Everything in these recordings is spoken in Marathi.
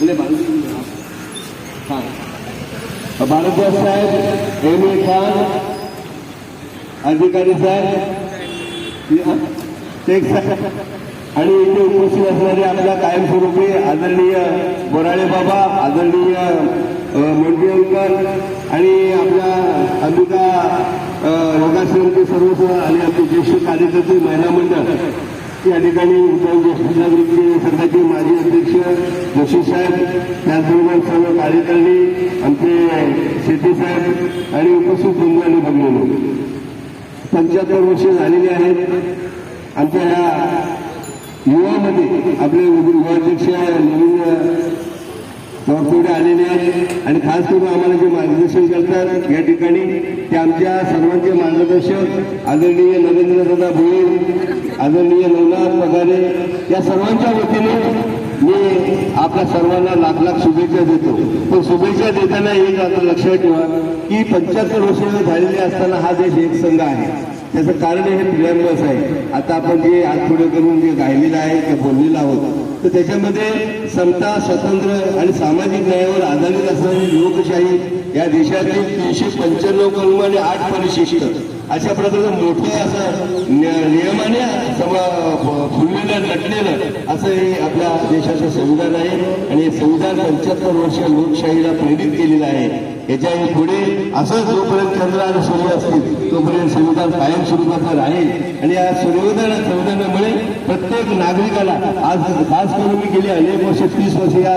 म्हणजे भारत- हा. भारद्वाज साहेब एम ए खान अधिकारी साहेब शेख साहेब. आणि इथे उपस्थित असणारे आपल्या कायमस्वरूपी आदरणीय बोराळे बाबा आदरणीय अ, अंकल आणि आपल्या अंबिका योगाश्रमचे सर्व आणि आपले ज्येष्ठ कार्यकर्ते महिला मंडळ. या ठिकाणी उत्तर ज्येष्ठ नागरिक संघाचे माजी अध्यक्ष जोशी साहेब त्याचबरोबर सर्व कार्यकारिणी आमचे शेट्टी साहेब आणि उपस्थित बंधूंनी बघलेलो पंच्याहत्तर वर्ष झालेली आहेत. आमच्या या युवामध्ये आपले युवाध्यक्ष नवीन नवरतोडे आलेले आहेत. आणि खास करून आम्हाला जे मार्गदर्शन करतात या ठिकाणी ते आमच्या सर्वांचे मार्गदर्शक आदरणीय नरेंद्रदादा भोईर आदरणीय नवनाथ पगारे या सर्वांच्या वतीने मी आपल्या सर्वांना लाख लाख शुभेच्छा देतो. पण शुभेच्छा देताना एक आता लक्षात ठेवा की पंच्याहत्तर वर्ष झालेले असताना हा देश एक संघ आहे. त्याचं कारण हे प्रियांबस आहे. आता आपण जे आठवडे पुढे करून जे गायलेलं आहे ते बोललेलं आहोत. तर त्याच्यामध्ये समता स्वातंत्र्य आणि सामाजिक न्यायावर आधारित असणारी लोकशाही या देशातील तीनशे पंच्याण्णव कलम आणि आठ परिशिष्ट अशा प्रकारचं मोठं असं नियमाने सम- फुललेलं नटलेलं असं हे आपल्या देशाचं संविधान आहे. आणि हे संविधान पंच्याहत्तर वर्ष लोकशाहीला प्रेरित केलेलं आहे. याच्यापुढे असं जोपर्यंत चंद्र आणि सूर्य असतील तोपर्यंत संविधान कायम स्वरूपाचं राहील. आणि या संविधान संविधानामुळे प्रत्येक नागरिकाला आज खास करून मी गेली अनेक वर्ष तीस वर्ष या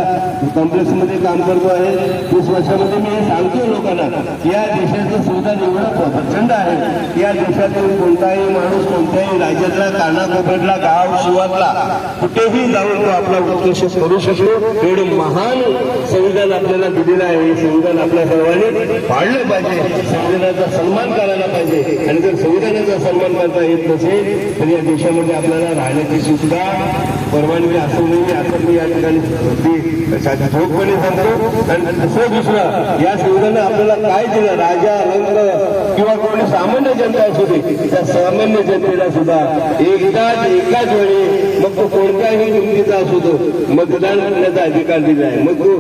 कॉम्प्लेक्समध्ये काम करतो आहे. तीस वर्षामध्ये मी हे सांगतो लोकांना की या देशाचं संविधान एवढं प्रचंड आहे की या देशातील कोणताही माणूस कोणत्याही राज्यातला कानाकोपऱ्यातला गाव शिवातला कुठेही जाऊन तो आपला उत्कर्ष करू शकतो. एवढं महान संविधान आपल्याला दिलेलं आहे. हे संविधान आपल्यासाठी सर्वांनी पाळलं पाहिजे. संविधानाचा सन्मान करायला पाहिजे. आणि जर संविधानाचा सन्मान करता येत नसेल तर या देशामध्ये आपल्याला राहण्याची सुद्धा परवानगी असू नये असं मी या ठिकाणी ठोकपणे सांगतो. आणि दुसरं दुसरं या संविधानानं आपल्याला काय दिलं? राजा रंग किंवा कोणी सामान्य जनता असू दे त्या सामान्य जनतेला सुद्धा एकदाच एकाच वेळी मग तो कोणत्याही हिंदीचा असू तो मतदान करण्याचा अधिकार दिला आहे. मग तो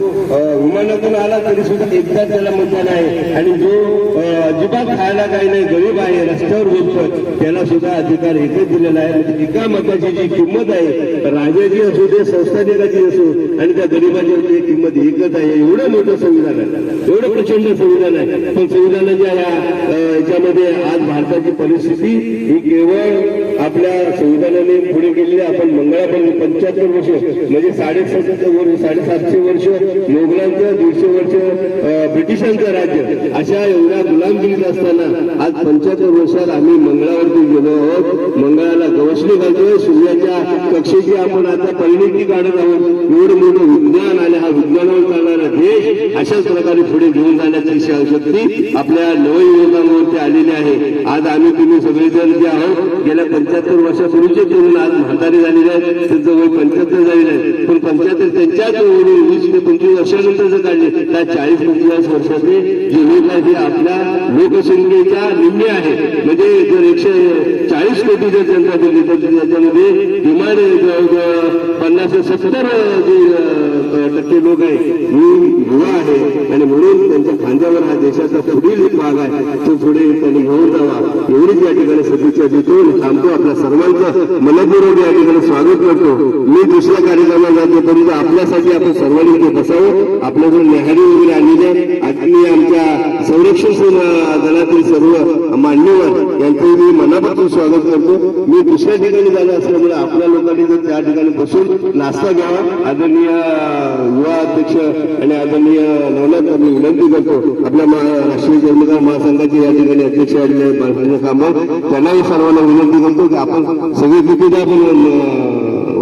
विमानातून आला तरी सुद्धा एकदा त्याला मतदान आहे. आणि जो अजिबात खायला काही नाही गरीब आहे रस्त्यावर बोलतोय त्याला सुद्धा अधिकार एकच दिलेला आहे. म्हणजे एका मताची जी किंमत आहे राजाची असू दे संस्थानिकाची असू आणि त्या गरीबाची असू दे किंमत एकच आहे. एवढं मोठं संविधान आहे. एवढं प्रचंड संविधान आहे. पण संविधानाच्या म्हणजे या याच्यामध्ये आज भारताची परिस्थिती ही केवळ आपल्या संविधानाने पुढे गेलेली आपण मंगळापर्यंत पंच्याहत्तर वर्ष म्हणजे साडेसात वर्ष साडेसातशे वर्ष मोगलांचं दीडशे वर्ष ब्रिटिशांचं राज्य. अशा एवढ्या गुलामगिरीत असताना आज पंच्याहत्तर वर्षात आम्ही मंगळावरती गेलो आहोत. मंगळाला गवसणी घालतोय. सूर्याच्या कक्षेची आपण आता परिणिती काढत आहोत. एवढं मोठं विज्ञान आणि हा विज्ञानावर चालणारा देश अशाच प्रकारे पुढे घेऊन जाण्याची शक्ती. आपल्या नवयुवकांवरती आलेली आहे. आज आम्ही तुम्ही सगळेजण जे आहोत गेल्या पंच्याहत्तर वर्षापूर्वीचे तरुण आज म्हातारे झाले आहेत त्यांचं वय पंच्याहत्तर झालेलं आहे पण पंच्याहत्तर त्यांच्याच वडील वीस ते पंचवीस वर्षानंतर जर काढले त्या चाळीस पंचेचाळीस वर्षाचे जे हे आपल्या लोकसंख्येच्या निम्मे आहे. म्हणजे जर एकशे चाळीस कोटी जर जनता दिली तर त्याच्यामध्ये किमान पन्नास ते सत्तर जे टक्के लोक आहे ही आहे. आणि म्हणून त्यांच्या खांद्यावर हा देशाचा पुढील भाग आहे. तो पुढे त्यांनी घेऊन जावा. एवढीच या ठिकाणी सदिच्छा देतो थांबतो आपल्या सर्वांचं. मनपूर्वक या ठिकाणी स्वागत करतो. मी दुसऱ्या कार्यक्रमाला जातो परंतु आपल्यासाठी आपण सर्वांनी इथे बसावं. आपल्याकडे नेहारी वगैरे आलेली आहे आणि आमच्या संरक्षण दलातील सर्व मान्यवर यांचं मी मनापासून स्वागत करतो. मी दुसऱ्या ठिकाणी झालं असल्यामुळे आपल्या लोकांनी जर त्या ठिकाणी बसून नाश्ता घ्यावा. आदरणीय युवा अध्यक्ष आणि आदरणीय नवनाथ आपली विनंती करतो. आपल्या राष्ट्रीय कर्मचारी महासंघाचे या ठिकाणी अध्यक्ष आहेत बालकृष्ण कामत त्यांनाही सर्वांना विनंती करतो की आपण सगळी किती आपण अं,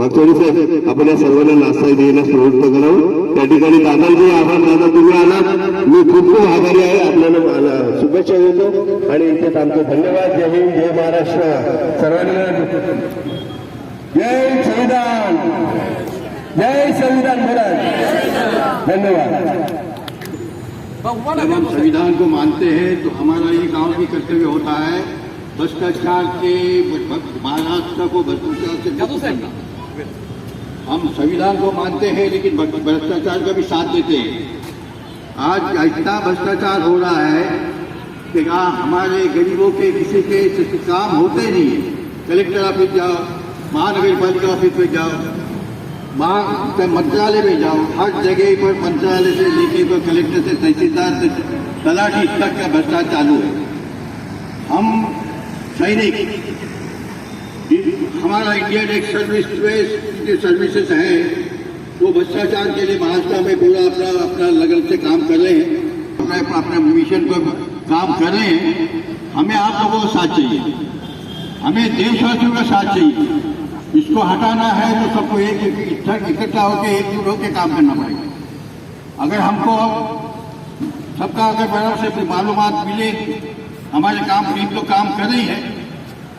साहेब आपण या सर्वांना नाश्ता देण्यास प्रवृत्त करावं. त्या ठिकाणी दादांचे आभार दादा तुम्ही आलात मी खूप खूप आभारी आहे. आपल्याला शुभेच्छा देतो. आणि इथे आमचं धन्यवाद. जय हिंद जय महाराष्ट्र. सर्वांना जय संविधान. जय संविधान महाराज धन्यवाद। जब हम संविधान को मानते हैं तो हमारा ये गाँव भी कर्तव्य होता है भ्रष्टाचार के महाराष्ट्र को भ्रष्टाचार से मुक्त करना। हम संविधान को मानते हैं लेकिन भ्रष्टाचार का भी साथ देते हैं। आज इतना भ्रष्टाचार हो रहा है कि हमारे गरीबों के किसी के काम होते नहीं है। कलेक्टर ऑफ़िस जाओ महानगर पालिका ऑफ़िस में जाओ महा मंत्रालय में जाओ हर जगह पर मंत्रालय से लेके तो कलेक्टर से तहसीलदार से तलाठी तक का भ्रष्टाचार चालू है। हम सैनिक हमारा इंडियन एक सर्विस जो सर्विसेज है वो भ्रष्टाचार के लिए महाराष्ट्र में पूरा अपना अपना लगन से काम कर रहे हैं। अपने अपने मिशन पर काम कर रहे हैं। हमें आप लोगों का साथ चाहिए। हमें देशवासियों का साथ चाहिए। इसको हटाना है तो सबको एक इकट्ठा होकर एकजुट होकर काम करना पड़ेगा। अगर हमको सबका अगर बराबर से मालूम मिले, हमारे काम टीम तो काम कर रही है,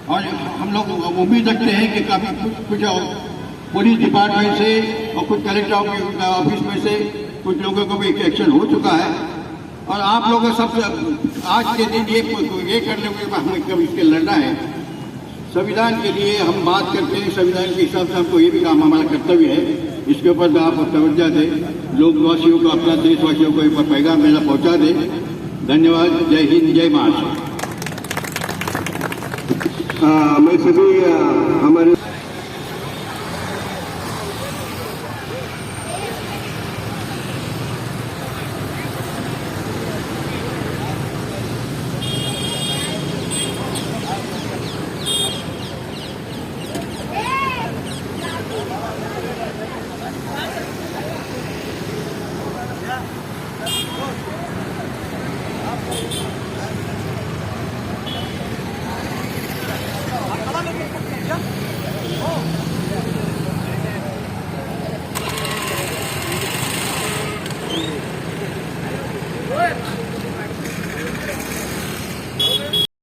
और हम लोग उम्मीद रखते हैं कि काफ़ी कुछ पुलिस डिपार्टमेंट से और कुछ कलेक्टर ऑफ़िस में से कुछ लोगों को भी एक्शन हो चुका है। और आप लोगों सबसे आज के दिन ये ये करने के हमें कब इसके लड़ना है। संविधान के लिए हम बात करते हैं संविधान के हिसाब से हमको ये भी काम हमारा कर्तव्य है। इसके ऊपर आप तवज्जा दें लोकवासियों को अपना देशवासियों को एक पैगाम मेरा पहुंचा दें। धन्यवाद जय हिंद जय महाराष्ट्र। मैं सभी हमारे